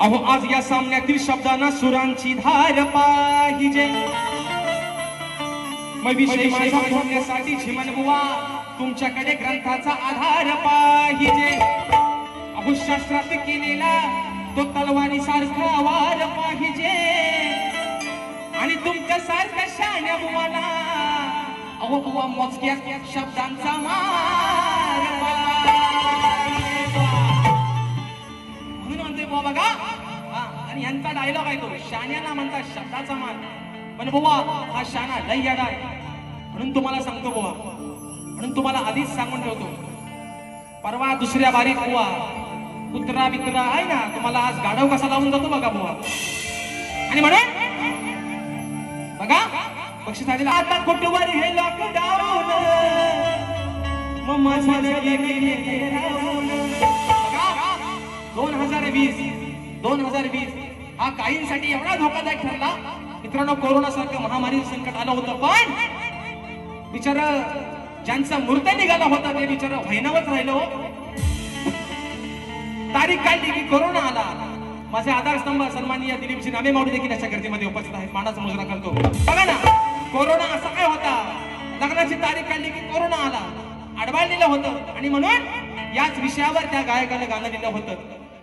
अहो आज या सामन्यातील शब्दांना सुरांची धार पाहिजे. मग झिमनबुवा बुवा तुमच्याकडे ग्रंथाचा आधार पाहिजे. अहो शास्त्रात केलेला तो तलवारी सारखा वार पाहिजे. आणि तुमच्या सारख्या शाण्या बुवाला अहो बुवा मोजक्या शब्दांचा मार पाहिजे. म्हणून म्हणते बुवा बघा. आणि यांचा डायलॉग आहे तो शाण्याला म्हणतात शब्दाचा मान. पण बुवा हा शाना लय याडा म्हणून तुम्हाला सांगतो बुवा. म्हणून तुम्हाला आधीच सांगून ठेवतो. परवा दुसऱ्या बारीत बुवा कुत्रा बित्रा आहे ना तुम्हाला आज गाढव कसा लावून जातो बघा बुवा. आणि म्हणून बघा पक्षी आलेलं आता कुटुंबारी हे लॉकडाऊन मग माझ्या वीस दोन हजार वीस हा काहींसाठी एवढा धोकादायक ठरला. मित्रांनो कोरोना सारखं महामारी संकट आलं होतं पण बिचारा ज्यांचा मूर्त निघाला होता ते बिचारा व्हायनावच राहिलो हो. तारीख काढली की कोरोना आला. माझे आधारस्तंभ सन्माननीय दिलीपजी नामे मावडी देखील अशा गर्दीमध्ये उपस्थित आहेत. मानाचा मुजरा करतो. बघा ना कोरोना असा काय होता? लग्नाची तारीख काढली की कोरोना आला. अडवाळलेलं होतं. आणि म्हणून याच विषयावर त्या गायकाला गाणं दिलं होतं.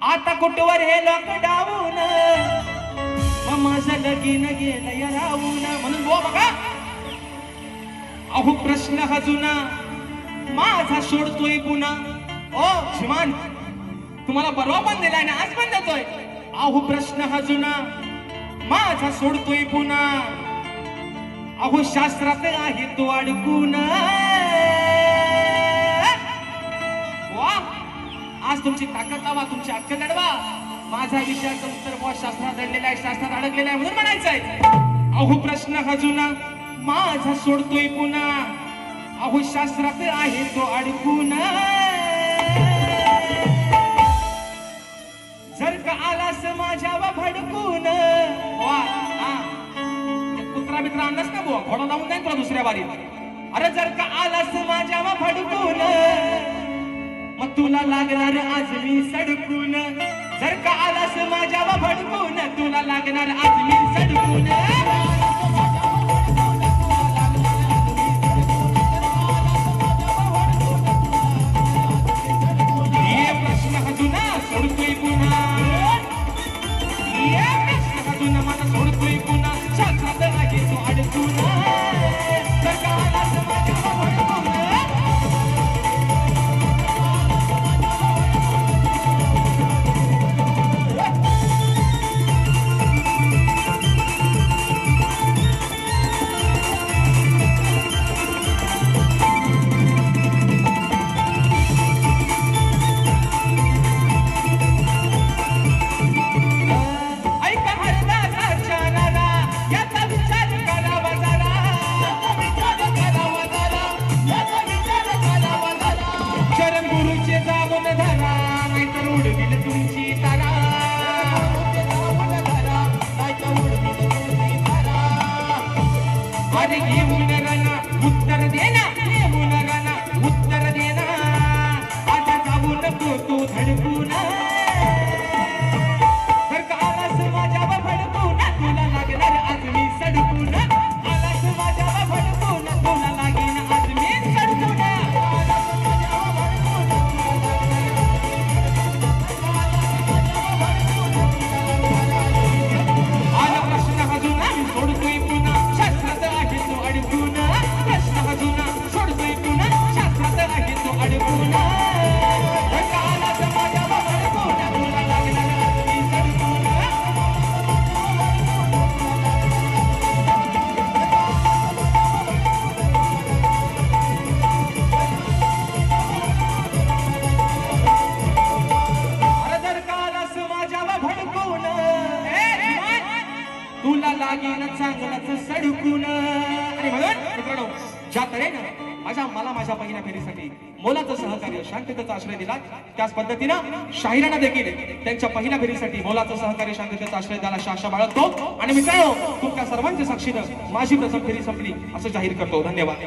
आता कुठवर हे लॉकडाऊन मग माझं लगीन गेलं या राहून. म्हणून बो बघा. अहो प्रश्न हा जुना. माझा सोडतोय पुन्हा. ओ श्रीमान तुम्हाला परवा पण दिलाय ना आज पण देतोय. अहो प्रश्न हा जुना. माझा सोडतोय पुन्हा. अहो शास्त्रात आहे तो अडकून. आज तुमची ताकद लावा तुमची अक्क लढवा. माझा विषयाचं उत्तर बुवा शास्त्रात दडलेला आहे शास्त्रात अडकलेला आहे म्हणून म्हणायचंय अहो प्रश्न अजून माझा सोडतोय पुन्हा. अहो शास्त्रात आहे तो अडकून. जर का आलास माझ्यावा भडकून. वा कुत्रा मित्र आणलास ना बुवा घोडा लावून नाही तुला दुसऱ्या बारीत अरे जर का आलास माझ्यावा भडकून. तुला लागणार आज मी सडकून. जर का आलास माझ्या भडकून तुला लागणार आज मी सडकून. ಹರಿಗೆ ಉಂಡರನ ಉತ್ತರದೇನ तुला लागेन चांगलंच सडकून. आणि म्हणून मित्रांनो ज्या तऱ्हेनं माझ्या मला माझ्या पहिल्या फेरीसाठी मोलाचं सहकार्य शांततेचा आश्रय दिला त्याच पद्धतीनं शाहिरांना देखील त्यांच्या पहिल्या फेरीसाठी मोलाचं सहकार्य शांततेचा आश्रय द्यायला शाशा बाळगतो. आणि मित्रांनो तुमच्या सर्वांच्या साक्षीनं माझी प्रथम फेरी संपली असं जाहीर करतो. धन्यवाद.